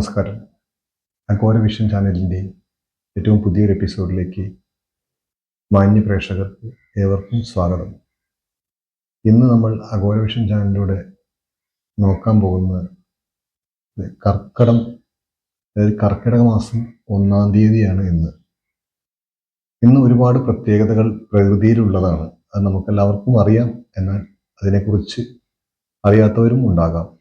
നമസ്കാരം. Agora vision ചാനലിന്റെ ഏറ്റവും പുതിയൊരു എപ്പിസോഡിലേക്ക് മാന്യ പ്രേക്ഷകർക്ക് ഏവർക്കും സ്വാഗതം. ഇന്ന് നമ്മൾ അഗോര വിഷൻ ചാനലിലൂടെ നോക്കാൻ പോകുന്നത് കർക്കടം അതായത് കർക്കിടക മാസം ഒന്നാം തീയതിയാണ് ഇന്ന്. ഇന്ന് ഒരുപാട് പ്രത്യേകതകൾ പ്രകൃതിയിലുള്ളതാണ്. അത് നമുക്കെല്ലാവർക്കും അറിയാം. എന്നാൽ അതിനെക്കുറിച്ച് അറിയാത്തവരും ഉണ്ടാകാം.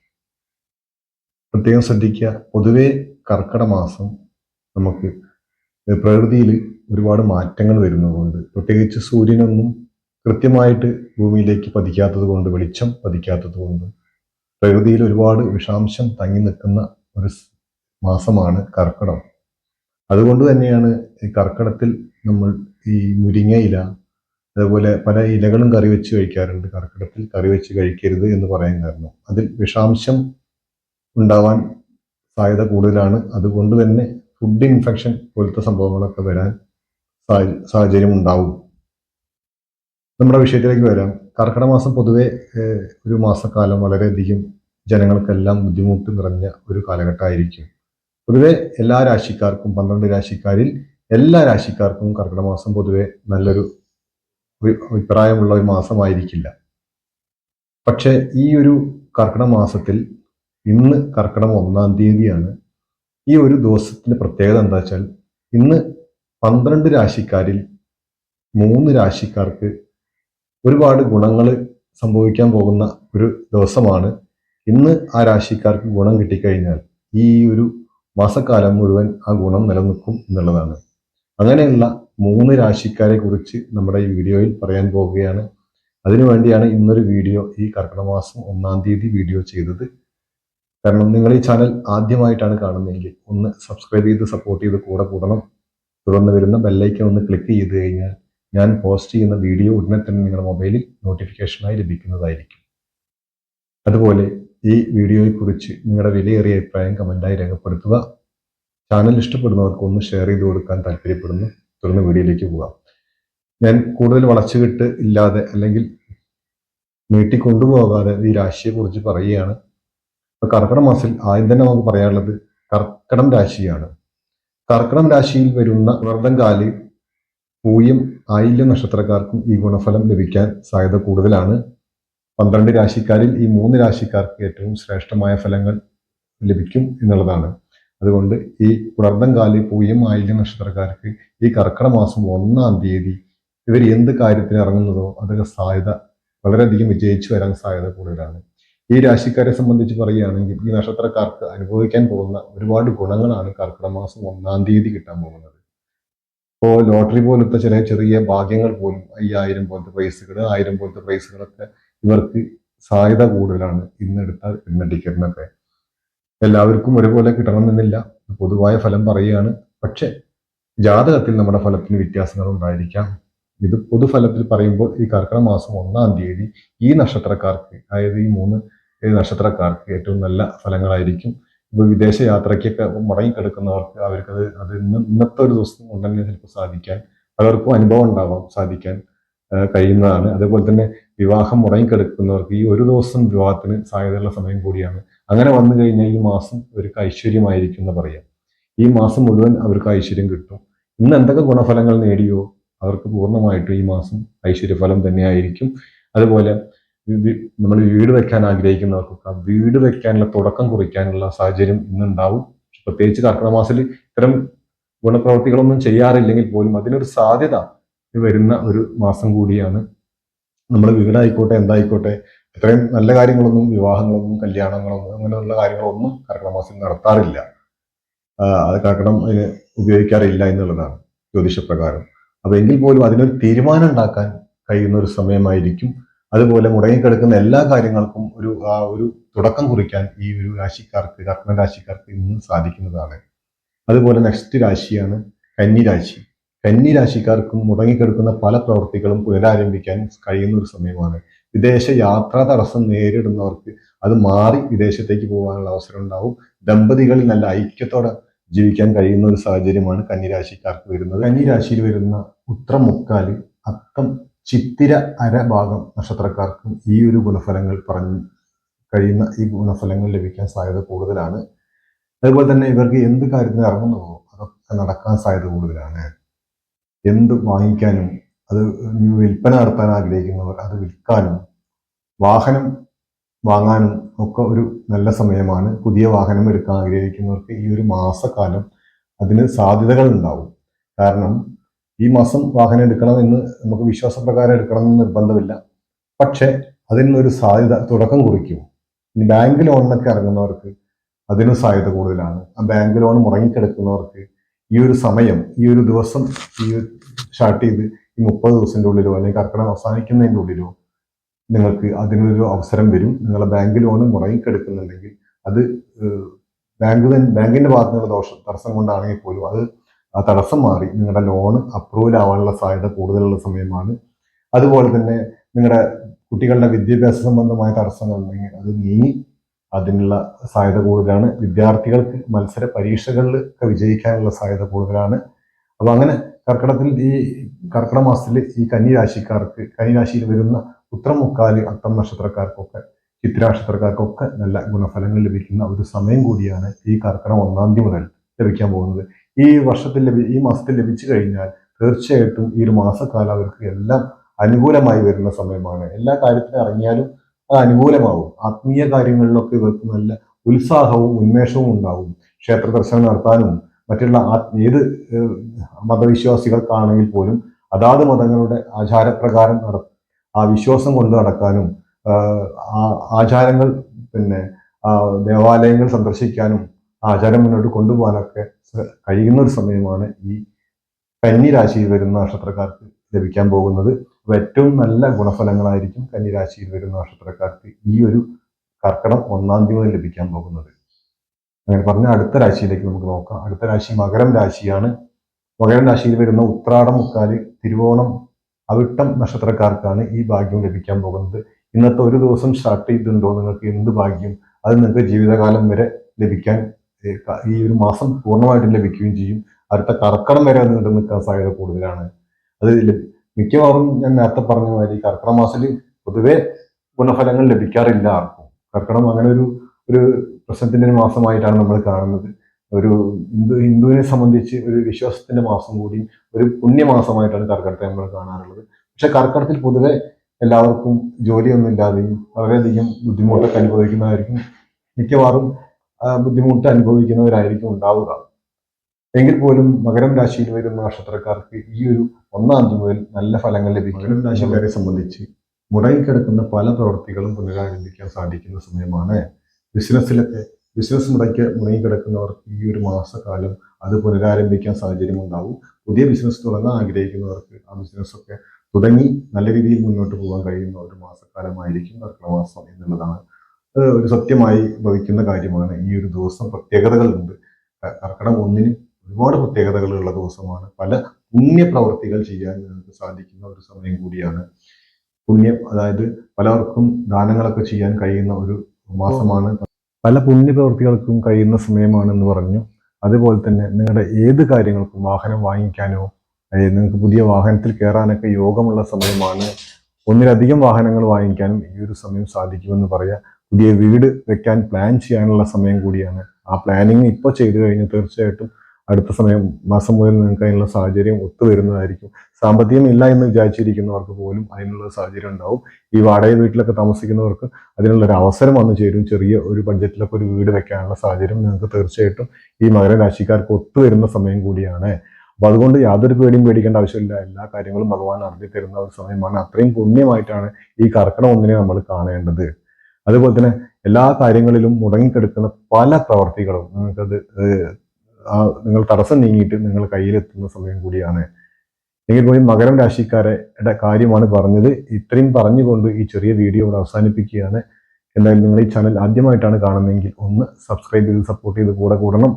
പ്രത്യേകം ശ്രദ്ധിക്കുക. പൊതുവെ കർക്കിടക മാസം നമുക്ക് പ്രകൃതിയിൽ ഒരുപാട് മാറ്റങ്ങൾ വരുന്നതുകൊണ്ട് പ്രത്യേകിച്ച് സൂര്യനൊന്നും കൃത്യമായിട്ട് ഭൂമിയിലേക്ക് പതിക്കാത്തത് കൊണ്ട് വെളിച്ചം പതിക്കാത്തത് കൊണ്ട് പ്രകൃതിയിൽ ഒരുപാട് വിഷാംശം തങ്ങി നിൽക്കുന്ന ഒരു മാസമാണ് കർക്കിടം അതുകൊണ്ട് തന്നെയാണ് ഈ കർക്കിടത്തിൽ നമ്മൾ ഈ മുരിങ്ങ ഇല അതുപോലെ പല ഇലകളും കറി വെച്ച് കഴിക്കാറുണ്ട്. കർക്കിടത്തിൽ കറി വെച്ച് കഴിക്കരുത് എന്ന് പറയാൻ കാരണം. അതിൽ വിഷാംശം ഉണ്ടാവാൻ സാധ്യത കൂടുതലാണ്. അതുകൊണ്ട് തന്നെ ഫുഡ് ഇൻഫെക്ഷൻ പോലത്തെ സംഭവങ്ങളൊക്കെ വരാൻ സാഹചര്യം ഉണ്ടാവും. നമ്മുടെ വിഷയത്തിലേക്ക് വരാം. കർക്കിടക മാസം പൊതുവെ ഒരു മാസക്കാലം വളരെയധികം ജനങ്ങൾക്കെല്ലാം ബുദ്ധിമുട്ട് നിറഞ്ഞ ഒരു കാലഘട്ടമായിരിക്കും. പൊതുവെ എല്ലാ രാശിക്കാർക്കും പന്ത്രണ്ട് രാശിക്കാരിൽ എല്ലാ രാശിക്കാർക്കും കർക്കിടക മാസം പൊതുവെ നല്ലൊരു അഭി- അഭിപ്രായമുള്ള ഒരു മാസമായിരിക്കില്ല. പക്ഷേ ഈ ഒരു കർക്കിടക മാസത്തിൽ ഇന്ന് കർക്കിടകം ഒന്നാം തീയതിയാണ്. ഈ ഒരു ദിവസത്തിന്റെ പ്രത്യേകത എന്താ വെച്ചാൽ ഇന്ന് പന്ത്രണ്ട് രാശിക്കാരിൽ മൂന്ന് രാശിക്കാർക്ക് ഒരുപാട് ഗുണങ്ങൾ സംഭവിക്കാൻ പോകുന്ന ഒരു ദിവസമാണ്. ഇന്ന് ആ രാശിക്കാർക്ക് ഗുണം കിട്ടിക്കഴിഞ്ഞാൽ ഈ ഒരു മാസക്കാലം മുഴുവൻ ആ ഗുണം നിലനിൽക്കും എന്നുള്ളതാണ്. അങ്ങനെയുള്ള മൂന്ന് രാശിക്കാരെ കുറിച്ച് നമ്മുടെ ഈ വീഡിയോയിൽ പറയാൻ പോവുകയാണ്. അതിനുവേണ്ടിയാണ് ഇന്നൊരു വീഡിയോ ഈ കർക്കിടമാസം ഒന്നാം തീയതി വീഡിയോ ചെയ്തത്. കാരണം നിങ്ങൾ ഈ ചാനൽ ആദ്യമായിട്ടാണ് കാണുന്നതെങ്കിൽ ഒന്ന് സബ്സ്ക്രൈബ് ചെയ്ത് സപ്പോർട്ട് ചെയ്ത് കൂടെ കൂടണം. തുടർന്ന് വരുന്ന ബെല്ലൈക്കൺ ഒന്ന് ക്ലിക്ക് ചെയ്ത് കഴിഞ്ഞാൽ ഞാൻ പോസ്റ്റ് ചെയ്യുന്ന വീഡിയോ ഉടനെ തന്നെ നിങ്ങളുടെ മൊബൈലിൽ നോട്ടിഫിക്കേഷനായി ലഭിക്കുന്നതായിരിക്കും. അതുപോലെ ഈ വീഡിയോയെക്കുറിച്ച് നിങ്ങളുടെ വിലയേറിയ അഭിപ്രായം കമന്റായി രേഖപ്പെടുത്തുക. ചാനൽ ഇഷ്ടപ്പെടുന്നവർക്ക് ഒന്ന് ഷെയർ ചെയ്ത് കൊടുക്കാൻ താല്പര്യപ്പെടുന്നു. തുടർന്ന് വീഡിയോയിലേക്ക് പോകാം. ഞാൻ കൂടുതൽ വളച്ചുകെട്ട് ഇല്ലാതെ അല്ലെങ്കിൽ നീട്ടിക്കൊണ്ടുപോകാതെ ഈ രാശിയെക്കുറിച്ച് പറയുകയാണ്. ഇപ്പൊ കർക്കിടക മാസത്തിൽ ആദ്യം തന്നെ നമുക്ക് പറയാനുള്ളത് കർക്കിടം രാശിയാണ്. കർക്കിടം രാശിയിൽ വരുന്ന വ്രതംകാൽ പൂയം ആയില്യം നക്ഷത്രക്കാർക്കും ഈ ഗുണഫലം ലഭിക്കാൻ സാധ്യത കൂടുതലാണ്. പന്ത്രണ്ട് രാശിക്കാരിൽ ഈ മൂന്ന് രാശിക്കാർക്ക് ഏറ്റവും ശ്രേഷ്ഠമായ ഫലങ്ങൾ ലഭിക്കും എന്നുള്ളതാണ്. അതുകൊണ്ട് ഈ പുണർദംകാൽ പൂയം ആയില്യം നക്ഷത്രക്കാർക്ക് ഈ കർക്കിട മാസം ഒന്നാം തീയതി ഇവർ എന്ത് കാര്യത്തിന് ഇറങ്ങുന്നതോ അതൊക്കെ സാധ്യത വളരെയധികം വിജയിച്ചു വരാൻ സാധ്യത കൂടുതലാണ്. ഈ രാശിക്കാരെ സംബന്ധിച്ച് പറയുകയാണെങ്കിൽ ഈ നക്ഷത്രക്കാർക്ക് അനുഭവിക്കാൻ പോകുന്ന ഒരുപാട് ഗുണങ്ങളാണ് കർക്കിടക മാസം ഒന്നാം തീയതി കിട്ടാൻ പോകുന്നത്. ഇപ്പോൾ ലോട്ടറി പോലത്തെ ചില ചെറിയ ഭാഗ്യങ്ങൾ പോലും അയ്യായിരം പോലത്തെ പ്രൈസുകൾ ആയിരം പോലത്തെ പ്രൈസുകളൊക്കെ ഇവർക്ക് സാധ്യത കൂടുതലാണ് ഇന്നെടുത്ത ഇന്ന ടിക്കറ്റിനൊക്കെ എല്ലാവർക്കും ഒരുപോലെ കിട്ടണമെന്നില്ല. പൊതുവായ ഫലം പറയുകയാണ്. പക്ഷേ ജാതകത്തിൽ നമ്മുടെ ഫലത്തിന് വ്യത്യാസങ്ങൾ ഉണ്ടായിരിക്കാം. ഇത് പൊതുഫലത്തിൽ പറയുമ്പോൾ ഈ കർക്കിടക മാസം ഒന്നാം തീയതി ഈ നക്ഷത്രക്കാർക്ക് അതായത് ഈ മൂന്ന് ഈ നക്ഷത്രക്കാർക്ക് ഏറ്റവും നല്ല ഫലങ്ങളായിരിക്കും. ഇപ്പോൾ വിദേശ യാത്രയ്ക്കൊക്കെ മുടങ്ങിക്കിടക്കുന്നവർക്ക് അവർക്ക് അത് ഇന്ന് ഇന്നത്തെ ഒരു ദിവസം തന്നെ ചിലപ്പോൾ സാധിക്കാൻ പലർക്കും അനുഭവം ഉണ്ടാവാം സാധിക്കാൻ കഴിയുന്നതാണ്. അതേപോലെ തന്നെ വിവാഹം മുടങ്ങിക്കിടക്കുന്നവർക്ക് ഈ ഒരു ദിവസം വിവാഹത്തിന് സാധ്യതയുള്ള സമയം കൂടിയാണ്. അങ്ങനെ വന്നു കഴിഞ്ഞാൽ ഈ മാസം അവർക്ക് ഐശ്വര്യമായിരിക്കും എന്ന് പറയാം. ഈ മാസം മുഴുവൻ അവർക്ക് ഐശ്വര്യം കിട്ടും. ഇന്ന് എന്തൊക്കെ ഗുണഫലങ്ങൾ നേടിയോ? അവർക്ക് പൂർണമായിട്ടും ഈ മാസം ഐശ്വര്യഫലം തന്നെയായിരിക്കും. അതുപോലെ നമ്മൾ വീട് വെക്കാൻ ആഗ്രഹിക്കുന്നവർക്കൊക്കെ വീട് വെക്കാനുള്ള തുടക്കം കുറിക്കാനുള്ള സാഹചര്യം ഇന്നുണ്ടാവും. പ്രത്യേകിച്ച് കർക്കിടക മാസത്തിൽ ഇത്തരം ഗുണപ്രവർത്തികളൊന്നും ചെയ്യാറില്ലെങ്കിൽ പോലും അതിനൊരു സാധ്യത വരുന്ന ഒരു മാസം കൂടിയാണ്. നമ്മൾ വീടായിക്കോട്ടെ എന്തായിക്കോട്ടെ ഇത്രയും നല്ല കാര്യങ്ങളൊന്നും വിവാഹങ്ങളൊന്നും കല്യാണങ്ങളൊന്നും അങ്ങനെയുള്ള കാര്യങ്ങളൊന്നും കർക്കിടക മാസത്തിൽ നടത്താറില്ല. അത് കർക്കിടം ഉപയോഗിക്കാറില്ല എന്നുള്ളതാണ് ജ്യോതിഷപ്രകാരം. അപ്പൊ എങ്കിൽ പോലും അതിനൊരു തീരുമാനം ഉണ്ടാക്കാൻ കഴിയുന്ന ഒരു സമയമായിരിക്കും. അതുപോലെ മുടങ്ങിക്കിടക്കുന്ന എല്ലാ കാര്യങ്ങൾക്കും ഒരു ആ ഒരു തുടക്കം കുറിക്കാൻ ഈ ഒരു രാശിക്കാർക്ക് കർമ്മ രാശിക്കാർക്ക് ഇന്ന് സാധിക്കുന്നതാണ്. അതുപോലെ നെക്സ്റ്റ് രാശിയാണ് കന്നി രാശി. കന്നി രാശിക്കാർക്കും മുടങ്ങിക്കിടക്കുന്ന പല പ്രവൃത്തികളും പുനരാരംഭിക്കാൻ കഴിയുന്ന ഒരു സമയമാണ്. വിദേശ യാത്രാ തടസ്സം നേരിടുന്നവർക്ക് അത് മാറി വിദേശത്തേക്ക് പോകാനുള്ള അവസരം ഉണ്ടാവും. ദമ്പതികളിൽ നല്ല ഐക്യത്തോടെ ജീവിക്കാൻ കഴിയുന്ന ഒരു സാഹചര്യമാണ് കന്നിരാശിക്കാർക്ക് വരുന്നത്. കന്നിരാശിയിൽ വരുന്ന ഉത്രം മുക്കാൽ അത്തം ചിത്തിര അര ഭാഗം നക്ഷത്രക്കാർക്കും ഈ ഒരു ഗുണഫലങ്ങൾ പറഞ്ഞു കഴിയുന്ന ഈ ഗുണഫലങ്ങൾ ലഭിക്കാൻ സാധ്യത കൂടുതലാണ്. അതുപോലെ തന്നെ ഇവർക്ക് എന്ത് കാര്യത്തിന് ഇറങ്ങുന്നുവോ അതൊക്കെ നടക്കാൻ സാധ്യത കൂടുതലാണ്. എന്ത് വാങ്ങിക്കാനും അത് വിൽപ്പന നടത്താൻ ആഗ്രഹിക്കുന്നവർ അത് വിൽക്കാനും വാഹനം വാങ്ങാനും ഒക്കെ ഒരു നല്ല സമയമാണ്. പുതിയ വാഹനം എടുക്കാൻ ആഗ്രഹിക്കുന്നവർക്ക് ഈ ഒരു മാസക്കാലം അതിന് സാധ്യതകൾ ഉണ്ടാവും. കാരണം ഈ മാസം വാഹനം എടുക്കണം എന്ന് നമുക്ക് വിശ്വാസപ്രകാരം എടുക്കണം എന്ന് നിർബന്ധമില്ല. പക്ഷേ അതിനൊരു സാധ്യത തുടക്കം കുറിക്കും. ഇനി ബാങ്ക് ലോണിനൊക്കെ ഇറങ്ങുന്നവർക്ക് അതിനും സാധ്യത കൂടുതലാണ്. ആ ബാങ്ക് ലോൺ മുറങ്ങിക്കിടക്കുന്നവർക്ക് ഈ ഒരു സമയം ഈ ഒരു ദിവസം ഈ സ്റ്റാർട്ട് ചെയ്ത് ഈ മുപ്പത് ദിവസത്തിന്റെ ഉള്ളിലോ അല്ലെങ്കിൽ കർക്കിടം അവസാനിക്കുന്നതിന്റെ ഉള്ളിലോ നിങ്ങൾക്ക് അതിനൊരു അവസരം വരും. നിങ്ങളെ ബാങ്ക് ലോൺ മുടങ്ങിക്കെടുക്കുന്നുണ്ടെങ്കിൽ അത് ബാങ്ക് ബാങ്കിന്റെ ഭാഗത്തുനിന്നുള്ള ദോഷം തടസ്സം കൊണ്ടാണെങ്കിൽ പോലും അത് ആ തടസ്സം മാറി. നിങ്ങളുടെ ലോൺ അപ്രൂവൽ ആവാനുള്ള സാധ്യത കൂടുതലുള്ള സമയമാണ്. അതുപോലെ തന്നെ നിങ്ങളുടെ കുട്ടികളുടെ വിദ്യാഭ്യാസ സംബന്ധമായ തടസ്സങ്ങൾ ഉണ്ടെങ്കിൽ അത് നീങ്ങി അതിനുള്ള സാധ്യത കൂടുതലാണ്. വിദ്യാർത്ഥികൾക്ക് മത്സര പരീക്ഷകളിലൊക്കെ വിജയിക്കാനുള്ള സാധ്യത കൂടുതലാണ്. അപ്പോൾ അങ്ങനെ കർക്കിടത്തിൽ ഈ കർക്കിടക മാസത്തിൽ ഈ കന്നി രാശിക്കാർക്ക് കന്നി രാശിയിൽ വരുന്ന ഉത്തരമുക്കാൽ അത്തം നക്ഷത്രക്കാർക്കൊക്കെ ചിത്രനക്ഷത്രക്കാർക്കൊക്കെ നല്ല ഗുണഫലങ്ങൾ ലഭിക്കുന്ന ഒരു സമയം കൂടിയാണ് ഈ കർക്കിടകം ഒന്നാം തീയതി മുതൽ ലഭിക്കാൻ പോകുന്നത്. ഈ വർഷത്തിൽ ലഭി ഈ മാസത്തിൽ ലഭിച്ചു കഴിഞ്ഞാൽ തീർച്ചയായിട്ടും ഈ ഒരു മാസക്കാലം അവർക്ക് എല്ലാം അനുകൂലമായി വരുന്ന സമയമാണ്. എല്ലാ കാര്യത്തിനും ഇറങ്ങിയാലും അത് അനുകൂലമാവും. ആത്മീയ കാര്യങ്ങളിലൊക്കെ ഇവർക്ക് നല്ല ഉത്സാഹവും ഉന്മേഷവും ഉണ്ടാവും. ക്ഷേത്ര ദർശനം നടത്താനും മറ്റുള്ള ഏത് മതവിശ്വാസികൾക്കാണെങ്കിൽ പോലും അതാത് മതങ്ങളുടെ ആചാരപ്രകാരം നട ആ വിശ്വാസം കൊണ്ട് നടക്കാനും ആചാരങ്ങൾ പിന്നെ ദേവാലയങ്ങൾ സന്ദർശിക്കാനും ആചാരം മുന്നോട്ട് കൊണ്ടുപോകാനൊക്കെ കഴിയുന്ന ഒരു സമയമാണ് ഈ കന്നി രാശിയിൽ വരുന്ന നക്ഷത്രക്കാർക്ക് ലഭിക്കാൻ പോകുന്നത്. ഏറ്റവും നല്ല ഗുണഫലങ്ങളായിരിക്കും കന്നി രാശിയിൽ വരുന്ന നക്ഷത്രക്കാർക്ക് ഈ ഒരു കർക്കടം ഒന്നാം തീയതി ലഭിക്കാൻ പോകുന്നത്. അങ്ങനെ പറഞ്ഞ അടുത്ത രാശിയിലേക്ക് നമുക്ക് നോക്കാം. അടുത്ത രാശി മകരം രാശിയാണ്. മകരം രാശിയിൽ വരുന്ന ഉത്രാടം മുക്കാൽ തിരുവോണം അവിട്ടം നക്ഷത്രക്കാർക്കാണ് ഈ ഭാഗ്യം ലഭിക്കാൻ പോകുന്നത്. ഇന്നത്തെ ഒരു ദിവസം സ്റ്റാർട്ട് ചെയ്തിട്ടുണ്ടോ? നിങ്ങൾക്ക് എന്ത് ഭാഗ്യം? അത് നിങ്ങൾക്ക് ജീവിതകാലം വരെ ലഭിക്കാൻ ഈ ഒരു മാസം പൂർണമായിട്ടും ലഭിക്കുകയും ചെയ്യും. അടുത്ത കർക്കടം വരെ നീണ്ടു നിൽക്കാൻ സാധ്യത കൂടുതലാണ്. അത് മിക്കവാറും ഞാൻ നേരത്തെ പറഞ്ഞ മാതിരി കർക്കിടക മാസത്തിൽ പൊതുവെ ഗുണഫലങ്ങൾ ലഭിക്കാറില്ല ആർക്കും. കർക്കിടം അങ്ങനെ ഒരു ഒരു പ്രശ്നത്തിന്റെ ഒരു മാസമായിട്ടാണ് നമ്മൾ കാണുന്നത്. ഒരു ഹിന്ദു ഹിന്ദുവിനെ സംബന്ധിച്ച് ഒരു വിശ്വാസത്തിന്റെ മാസം കൂടി ഒരു പുണ്യമാസമായിട്ടാണ് കർക്കിടത്തെ നമ്മൾ കാണാറുള്ളത്. പക്ഷെ കർക്കിടത്തിൽ പൊതുവെ എല്ലാവർക്കും ജോലിയൊന്നും ഇല്ലാതെയും വളരെയധികം ബുദ്ധിമുട്ടൊക്കെ അനുഭവിക്കുന്നതായിരിക്കും. മിക്കവാറും ബുദ്ധിമുട്ട് അനുഭവിക്കുന്നവരായിരിക്കും ഉണ്ടാവുക. എങ്കിൽ പോലും മകരം രാശിയിൽ വരുന്ന നക്ഷത്രക്കാർക്ക് ഈ ഒരു ഒന്നാം തീയതി മുതൽ നല്ല ഫലങ്ങൾ ലഭിക്കും. മകരം രാശിക്കാരെ സംബന്ധിച്ച് മുടങ്ങിക്കിടക്കുന്ന പല പ്രവൃത്തികളും പുനരാരംഭിക്കാൻ സാധിക്കുന്ന സമയമാണ്. ബിസിനസ്സിലൊക്കെ ബിസിനസ് മുടക്കി മുടങ്ങിക്കിടക്കുന്നവർക്ക് ഈ ഒരു മാസക്കാലം അത് പുനരാരംഭിക്കാൻ സാഹചര്യം ഉണ്ടാവും. പുതിയ ബിസിനസ് തുടങ്ങാൻ ആഗ്രഹിക്കുന്നവർക്ക് ആ ബിസിനസ്സൊക്കെ തുടങ്ങി നല്ല രീതിയിൽ മുന്നോട്ട് പോകാൻ കഴിയുന്ന ഒരു മാസക്കാലമായിരിക്കും കർക്കിടമാസം എന്നുള്ളതാണ് ഒരു സത്യമായി ഭവിക്കുന്ന കാര്യമാണ്. ഈ ഒരു ദിവസം പ്രത്യേകതകളുണ്ട്. കർക്കിടം ഒന്നിന് ഒരുപാട് പ്രത്യേകതകളുള്ള ദിവസമാണ്. പല പുണ്യപ്രവർത്തികൾ ചെയ്യാൻ നിങ്ങൾക്ക് സാധിക്കുന്ന ഒരു സമയം കൂടിയാണ്. പുണ്യം അതായത് പലർക്കും ദാനങ്ങളൊക്കെ ചെയ്യാൻ കഴിയുന്ന ഒരു മാസമാണ്. പല പുണ്യപ്രവർത്തികൾക്കും കഴിയുന്ന സമയമാണെന്ന് പറഞ്ഞു. അതുപോലെ തന്നെ നിങ്ങളുടെ ഏത് കാര്യങ്ങൾക്കും വാഹനം വാങ്ങിക്കാനോ നിങ്ങൾക്ക് പുതിയ വാഹനത്തിൽ കയറാനൊക്കെ യോഗമുള്ള സമയമാണ്. ഒന്നിലധികം വാഹനങ്ങൾ വാങ്ങിക്കാനും ഈ ഒരു സമയം സാധിക്കുമെന്ന് പറയാം. പുതിയ വീട് വെക്കാൻ പ്ലാൻ ചെയ്യാനുള്ള സമയം കൂടിയാണ്. ആ പ്ലാനിങ് ഇപ്പോൾ ചെയ്തു കഴിഞ്ഞാൽ തീർച്ചയായിട്ടും അടുത്ത സമയം മാസം മുതൽ നിങ്ങൾക്ക് അതിനുള്ള സാഹചര്യം ഒത്തുവരുന്നതായിരിക്കും സാമ്പത്തികം ഇല്ല എന്ന് വിചാരിച്ചിരിക്കുന്നവർക്ക് പോലും അതിനുള്ള സാഹചര്യം ഉണ്ടാവും. ഈ വാടക വീട്ടിലൊക്കെ താമസിക്കുന്നവർക്ക് അതിനുള്ള ഒരു അവസരം വന്നു ചേരും. ചെറിയ ഒരു ബഡ്ജറ്റിലൊക്കെ ഒരു വീട് വെക്കാനുള്ള സാഹചര്യം നിങ്ങൾക്ക് തീർച്ചയായിട്ടും ഈ മകരരാശിക്കാർക്ക് ഒത്തുവരുന്ന സമയം കൂടിയാണ്. അപ്പൊ അതുകൊണ്ട് യാതൊരു പേടിയും പേടിക്കേണ്ട ആവശ്യമില്ല. എല്ലാ കാര്യങ്ങളും ഭഗവാൻ അറിഞ്ഞു തരുന്ന ഒരു സമയമാണ്. അത്രയും പുണ്യമായിട്ടാണ് ഈ കർക്കിടം ഒന്നിനെ നമ്മൾ കാണേണ്ടത്. അതുപോലെ തന്നെ എല്ലാ കാര്യങ്ങളിലും മുടങ്ങിക്കെടുക്കുന്ന പല പ്രവർത്തികളും നിങ്ങൾക്കത് നിങ്ങൾ തടസ്സം നീങ്ങിയിട്ട് നിങ്ങൾ കയ്യിലെത്തുന്ന സമയം കൂടിയാണ്. എങ്കിൽ പോയി മകരം രാശിക്കാരുടെ കാര്യമാണ് പറഞ്ഞത്. ഇത്രയും പറഞ്ഞുകൊണ്ട് ഈ ചെറിയ വീഡിയോ ഇവിടെ അവസാനിപ്പിക്കുകയാണ്. എന്തായാലും നിങ്ങൾ ഈ ചാനൽ ആദ്യമായിട്ടാണ് കാണുന്നതെങ്കിൽ ഒന്ന് സബ്സ്ക്രൈബ് ചെയ്ത് സപ്പോർട്ട് ചെയ്ത് കൂടെ കൂടണം.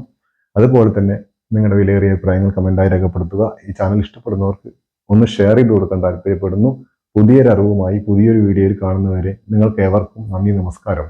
അതുപോലെ തന്നെ നിങ്ങളുടെ വിലയേറിയ അഭിപ്രായങ്ങൾ കമന്റായി രേഖപ്പെടുത്തുക. ഈ ചാനൽ ഇഷ്ടപ്പെടുന്നവർക്ക് ഒന്ന് ഷെയർ ചെയ്ത് കൊടുക്കാൻ താല്പര്യപ്പെടുന്നു. പുതിയൊരു അറിവുമായി പുതിയൊരു വീഡിയോയിൽ കാണുന്നവരെ നിങ്ങൾക്ക് ഏവർക്കും നന്ദി നമസ്കാരം.